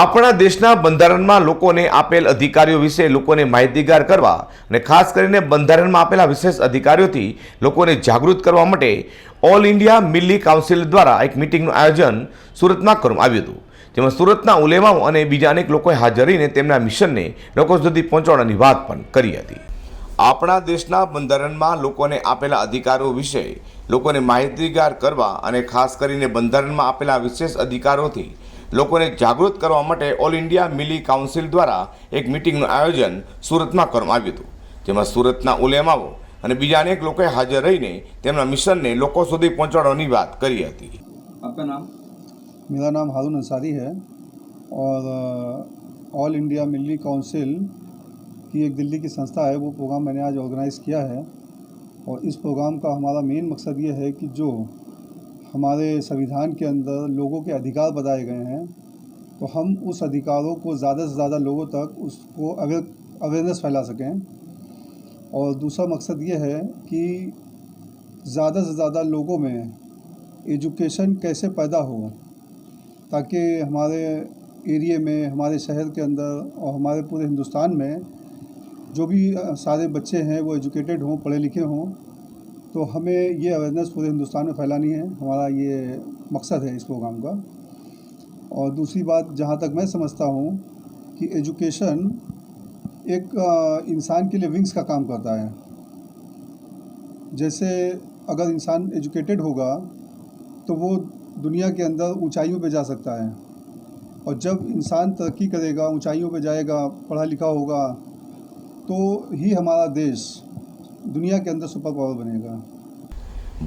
આપણા દેશના બંધારણમાં લોકોને આપેલ અધિકારીઓ વિશે લોકોને માહિતીગાર કરવા અને ખાસ કરીને બંધારણમાં આપેલા વિશેષ અધિકારીઓથી લોકોને જાગૃત કરવા માટે ઓલ ઇન્ડિયા મિલ્લી કાઉન્સિલ દ્વારા એક મિટિંગનું આયોજન સુરતમાં કરવામાં આવ્યું હતું જેમાં સુરતના ઉલેમાઓ અને બીજા અનેક લોકોએ હાજર રહીને તેમના મિશનને લોકો સુધી પહોંચાડવાની વાત પણ કરી હતી આપણા દેશના બંધારણમાં લોકોને આપેલા અધિકારો વિશે લોકોને માહિતીગાર કરવા અને ખાસ કરીને બંધારણમાં આપેલા વિશેષ અધિકારોથી લોકોને જાગૃત કરવા માટે ઓલ ઇન્ડિયા મિલી કાઉન્સિલ દ્વારા એક મીટિંગનું આયોજન સુરતમાં કરવામાં આવ્યું હતું જેમાં સુરતના ઉલેમાઓ અને બીજા અનેક લોકો હાજર રહીને તેમના મિશનને લોકો સુધી પહોંચાડવાની વાત કરી હતી અપનામ મેરા નામ હરુન अंसारी है और ऑल इंडिया मिल्ली काउंसिल की एक दिल्ली की संस्था है वो प्रोग्राम मैंने आज ऑर्गेनाइज किया है और इस प्रोग्राम का हमारा मेन मकसद यह है कि जो हमारे संविधान के अंदर लोगों के अधिकार बताए गए हैं तो हम उस अधिकारों को ज़्यादा से ज़्यादा लोगों तक उसको अवेयर अवेयरनेस फैला सकें और दूसरा मकसद ये है कि ज़्यादा से ज़्यादा लोगों में एजुकेशन कैसे पैदा हो ताकि हमारे एरिए में हमारे शहर के अंदर और हमारे पूरे हिंदुस्तान में जो भी सारे बच्चे हैं वो एजुकेटेड हों पढ़े लिखे हों तो हमें ये अवेयरनेस पूरे हिंदुस्तान में फैलानी है हमारा ये मकसद है इस प्रोग्राम का और दूसरी बात जहाँ तक मैं समझता हूँ कि एजुकेशन एक इंसान के लिए विंग्स का काम करता है जैसे अगर इंसान एजुकेटेड होगा तो वो दुनिया के अंदर ऊंचाइयों पे जा सकता है और जब इंसान तरक्की करेगा ऊंचाइयों पे जाएगा पढ़ा लिखा होगा तो ही हमारा देश દુનિયા કે અંદર સુપર પાવર બનેગા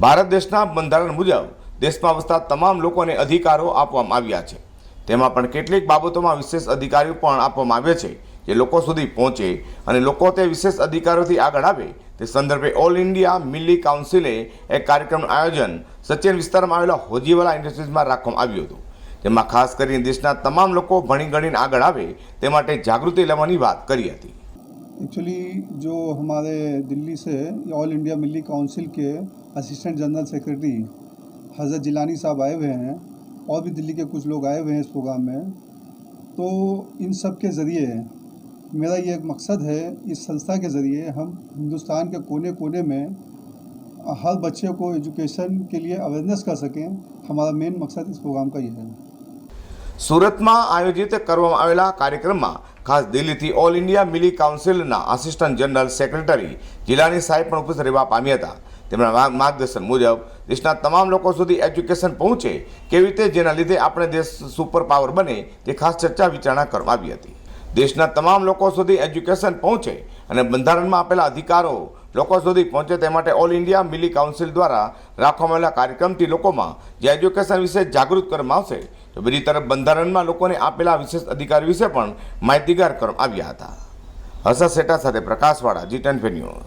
ભારત દેશના બંધારણ મુજબ દેશમાં વસતા તમામ લોકોને અધિકારો આપવામાં આવ્યા છે તેમાં પણ કેટલીક બાબતોમાં વિશેષ અધિકારીઓ પણ આપવામાં આવે છે જે લોકો સુધી પહોંચે અને લોકો તે વિશેષ અધિકારોથી આગળ આવે તે સંદર્ભે ઓલ ઇન્ડિયા મિલી કાઉન્સિલે એક કાર્યક્રમનું આયોજન સચિન વિસ્તારમાં આવેલા હોજીવાલા ઇન્ડસ્ટ્રીઝમાં રાખવામાં આવ્યું હતું જેમાં ખાસ કરીને દેશના તમામ લોકો ભણી ગણીને આગળ આવે તે માટે જાગૃતિ લેવાની વાત કરી હતી एक्चुअली जो हमारे दिल्ली से ऑल इंडिया मिल्ली काउंसिल के assistant general secretary Hazrat Jilani sahab आए हुए हैं और भी दिल्ली के कुछ लोग आए हुए हैं इस प्रोग्राम में तो इन सब के ज़रिए मेरा ये एक मकसद है इस संस्था के ज़रिए हम हिंदुस्तान के कोने कोने में हर बच्चे को एजुकेशन के लिए अवेयरनेस कर सकें हमारा मेन मकसद इस प्रोग्राम का ये है में आयोजित કરવામાં कार्यक्रम में ખાસ દિલ્હીથી all India Milli કાઉન્સિલના assistant general secretary Jilani saheb પણ ઉપસ્થિત રહેવા પામ્યા હતા તેમના માર્ગદર્શન મુજબ દેશના તમામ લોકો સુધી એજ્યુકેશન પહોંચે કેવી રીતે જેના લીધે આપણે દેશ સુપર પાવર બને તે ખાસ ચર્ચા વિચારણા કરવામાં આવી હતી દેશના તમામ લોકો સુધી એજ્યુકેશન પહોંચે અને બંધારણમાં આપેલા અધિકારો લોકો સુધી પહોંચે તે માટે ઓલ ઇન્ડિયા મિલી કાઉન્સિલ દ્વારા રાખવામાં આવેલા કાર્યક્રમથી લોકોમાં જે એજ્યુકેશન વિશે જાગૃત કરવામાં આવશે તો બીજી તરફ બંધારણમાં લોકોને આપેલા વિશેષ અધિકાર વિશે પણ માહિતીગાર કરવામાં આવ્યા હતા હર્ષદ સેટા સાથે પ્રકાશવાળા જી ટેન ન્યૂઝ